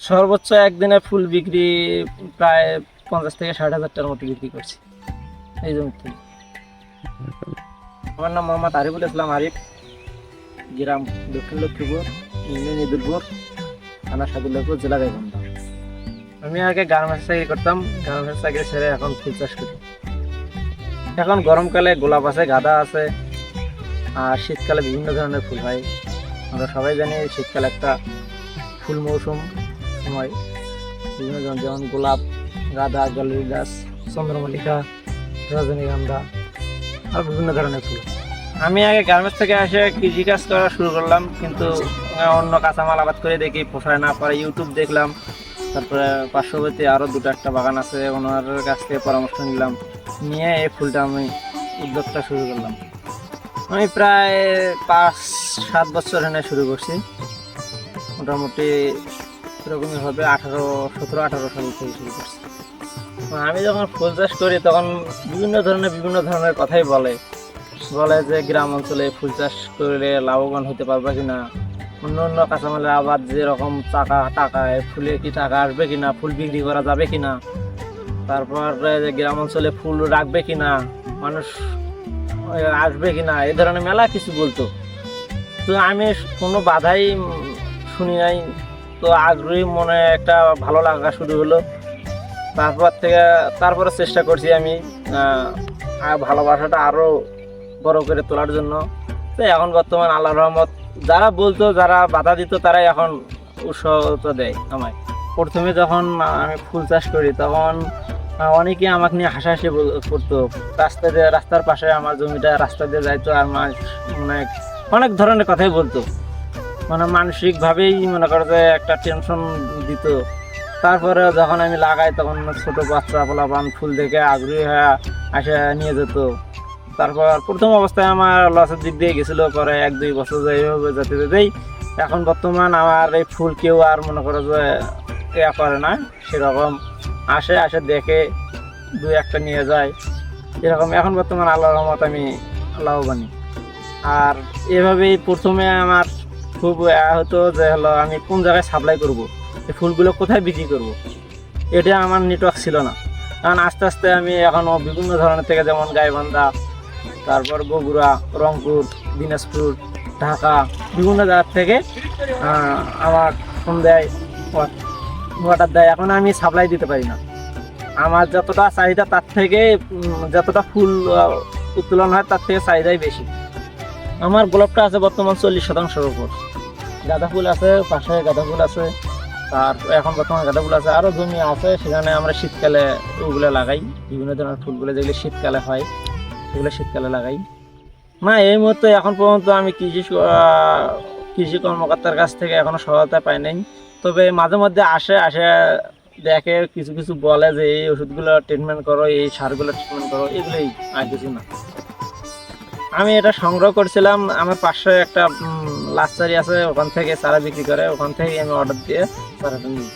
সর্বোচ্চ একদিনে ফুল বিক্রি প্রায় পঞ্চাশ থেকে ষাট হাজার টাকার মতো বিক্রি করছি। এই জমি থেকে আমার নাম মোহাম্মদ আরিফুল ইসলাম আরিফ, গ্রাম দক্ষিণ লক্ষ্মীপুর, ইউনিয়ন ইদুলপুর, থানা সাদুল্লাপুর জেলা গাইবান্ধা। আমি আগে গার্মেন্টস চাকরি করতাম, গার্মেন্টস চাকরি ছেড়ে এখন ফুল চাষ করি। এখন গরমকালে গোলাপ আছে, গাঁদা আছে, আর শীতকালে বিভিন্ন ধরনের ফুল হয়। আমরা সবাই জানি শীতকালে একটা ফুল মৌসুম সময় বিভিন্ন ধরনের যেমন গোলাপ গাঁদা জলের গাছ চন্দ্রমল্লিকা রজনীগন্ধা আর বিভিন্ন ধরনের ফুল। আমি আগে গার্মেন্টস থেকে এসে কৃষিকাজ করা শুরু করলাম কিন্তু অন্য কাঁচামাল আবাদ করে দেখি পোষায় না পারে ইউটিউব দেখলাম। তারপরে পার্শ্ববর্তী আরও দুটো একটা বাগান আছে ওনার কাছ থেকে পরামর্শ নিলাম। নিয়ে এই ফুলটা আমি উদ্যোগটা শুরু করলাম। আমি প্রায় পাঁচ সাত বছর এনে শুরু করছি। মোটামুটি এরকমই হবে, আঠারো, সতেরো, আঠারো সাল থেকে শুরু করছি। আমি যখন ফুল চাষ করি, তখন বিভিন্ন ধরনের বিভিন্ন ধরনের কথাই বলে। বলে যে গ্রাম অঞ্চলে ফুল চাষ করলে লাভবান হতে পারবে কিনা? অন্য অন্য কাঁচামালের আবার যেরকম টাকা টাকায় ফুলে কি টাকা আসবে কিনা? ফুল বিক্রি করা যাবে কিনা? তারপর যে গ্রাম অঞ্চলে ফুল রাখবে কিনা? মানুষ ওই আসবে কিনা? এ ধরনের মেলা কিছু বলতো। তো আমি কোনো বাধাই শুনি নাই। তো আগ্রহী মনে একটা ভালো লাগা শুরু হলো। তারপর থেকে তারপরে চেষ্টা করছি আমি ভালোবাসাটা আরও বড় করে তোলার জন্য। তো এখন বর্তমান আল্লাহ রহমত, যারা বলতো, যারা বাধা দিত, তারাই এখন উৎসাহ দেয় আমায়। প্রথমে যখন আমি ফুল চাষ করি, তখন অনেকে আমাকে নিয়ে হাসাহাসি করতো। রাস্তা দিয়ে, রাস্তার পাশে আমার জমিটা, রাস্তা দিয়ে যাইতো আর অনেক অনেক ধরনের কথাই বলতো। মানে মানসিকভাবেই মনে করো যে একটা টেনশন দিত। তারপরে যখন আমি লাগাই, তখন ছোট বাচ্চা পোলাপান ফুল দেখে আগ্রহী হয়ে আসে, নিয়ে যেত। তারপর প্রথম অবস্থায় আমার লসের দিক দিয়ে গেছিল, পরে এক, দুই বছর এইভাবে যেতে যেতেই এখন বর্তমান আমার এই ফুল কেউ আর মনে করো যে ইয়া করে না, সেরকম আসে আসে দেখে দুই একটা নিয়ে যায়। এরকম এখন বর্তমান আল্লাহ রহমত আমি লাভবানী। আর এভাবেই প্রথমে আমার খুব হতো যে হলো, আমি কোন জায়গায় সাপ্লাই করব? এই ফুলগুলো কোথায় বিক্রি করব? এটা আমার নেটওয়ার্ক ছিল না। কারণ আস্তে আস্তে আমি এখনও বিভিন্ন ধরনের থেকে যেমন গাইবান্ধা, তারপর বগুড়া, রংপুর, দিনাজপুর, ঢাকা, বিভিন্ন জায়গার থেকে আমার ফোন দেয় অর্ডার দেয়। এখন আমি সাপ্লাই দিতে পারি না। আমার যতটা চাহিদা তার থেকে যতটা ফুল উত্তোলন হয় তার থেকে চাহিদাই বেশি। আমার গোলাপটা আছে বর্তমান চল্লিশ শতাংশের উপর। গাঁদা ফুল আছে, পাশে গাঁদা ফুল আছে, আর এখন বর্তমানে গাঁদা ফুল আছে আরও জমি আছে, সেখানে আমরা শীতকালে ওগুলো লাগাই। বিভিন্ন ধরনের ফুলগুলো যেগুলো শীতকালে হয়, সেগুলো শীতকালে লাগাই। না, এই মুহূর্তে এখন পর্যন্ত আমি কৃষি কৃষি কর্মকর্তার কাছ থেকে এখনও সহায়তা পাই নাই। তবে মাঝে মধ্যে আসে আসে দেখে কিছু কিছু বলে যে, এই ওষুধগুলো ট্রিটমেন্ট করো, এই সারগুলো ট্রিটমেন্ট করো, এগুলোই আর কিছু না। আমি এটা সংগ্রহ করছিলাম, আমার পাশে একটা লাস্টারি আছে ওখান থেকে চারা বিক্রি করে ওখান থেকে আমি অর্ডার দিয়ে চারাটা নিই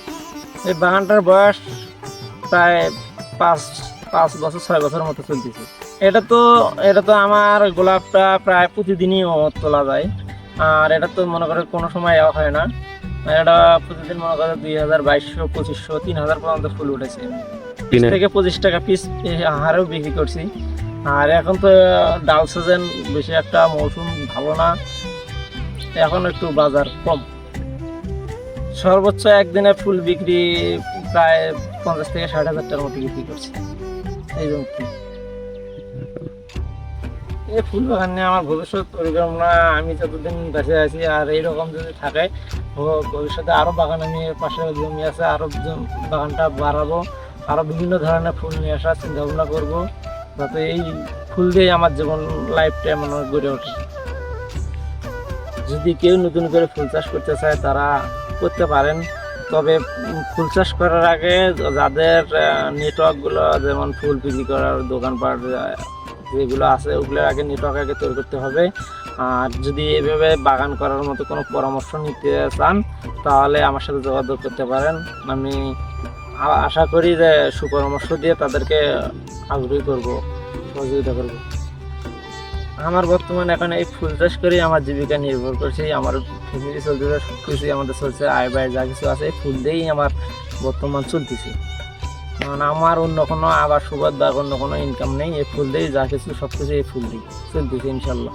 এই বাগানটার বয়স প্রায় পাঁচ পাঁচ বছর ছয় বছর মতো চলতেছে। এটা তো এটা তো আমার গোলাপটা প্রায় প্রতিদিনই তোলা যায়। আর এটা তো মনে করে কোনো সময় এও হয় না। এটা প্রতিদিন মনে করে দুই হাজার বাইশশো পঁচিশশো তিন হাজার পর্যন্ত ফুল উঠেছে। বিশ থেকে পঁচিশ টাকা পিস হারেও বিক্রি করছি। আর এখন তো ডাল সিজন বেশি একটা মৌসুম ভালো না। এখন একটু বাজার কম। সর্বোচ্চ একদিনে ফুল বিক্রি প্রায় পঞ্চাশ থেকে ষাট হাজার টাকার মতো বিক্রি করছে। এই জমি এই ফুল বাগান নিয়ে আমার ভবিষ্যৎ পরিকল্পনা, আমি যতদিন বেঁচে আছি আর এইরকম যদি থাকে ভবিষ্যতে আরও বাগান আমি পাশে জমি আছে আরও বাগানটা বাড়াবো আরও বিভিন্ন ধরনের ফুল নিয়ে আসার চিন্তা ভাবনা করব, যাতে এই ফুল দিয়ে আমার জীবন লাইফটা মানে গড়ে ওঠে। যদি কেউ নতুন করে ফুল চাষ করতে চায়, তারা করতে পারেন। তবে ফুল চাষ করার আগে যাদের নেটওয়ার্কগুলো যেমন ফুল বিক্রি করার দোকানপাট যেগুলো আছে, ওগুলোর আগে নেটওয়ার্ক আগে তৈরি করতে হবে। আর যদি এভাবে বাগান করার মতো কোনো পরামর্শ নিতে চান, তাহলে আমার সাথে যোগাযোগ করতে পারেন। আমি আশা করি যে সুপরামর্শ দিয়ে তাদেরকে আগ্রহী করব, সহযোগিতা করব। আমার বর্তমানে এখন এই ফুল চাষ করেই আমার জীবিকা নির্ভর করছে আমার ফ্যামিলি চলতেছে সব কিছুই আমাদের চলছে, আয় ব্যয় যা কিছু আছে, এই ফুল দিয়েই আমার বর্তমান চলতেছে। কারণ আমার অন্য কোনো আবার সুবাদ বা অন্য কোনো ইনকাম নেই, এই ফুল দিয়েই যা কিছু সব কিছু এই ফুল দিই চলতেছে, ইনশাল্লাহ।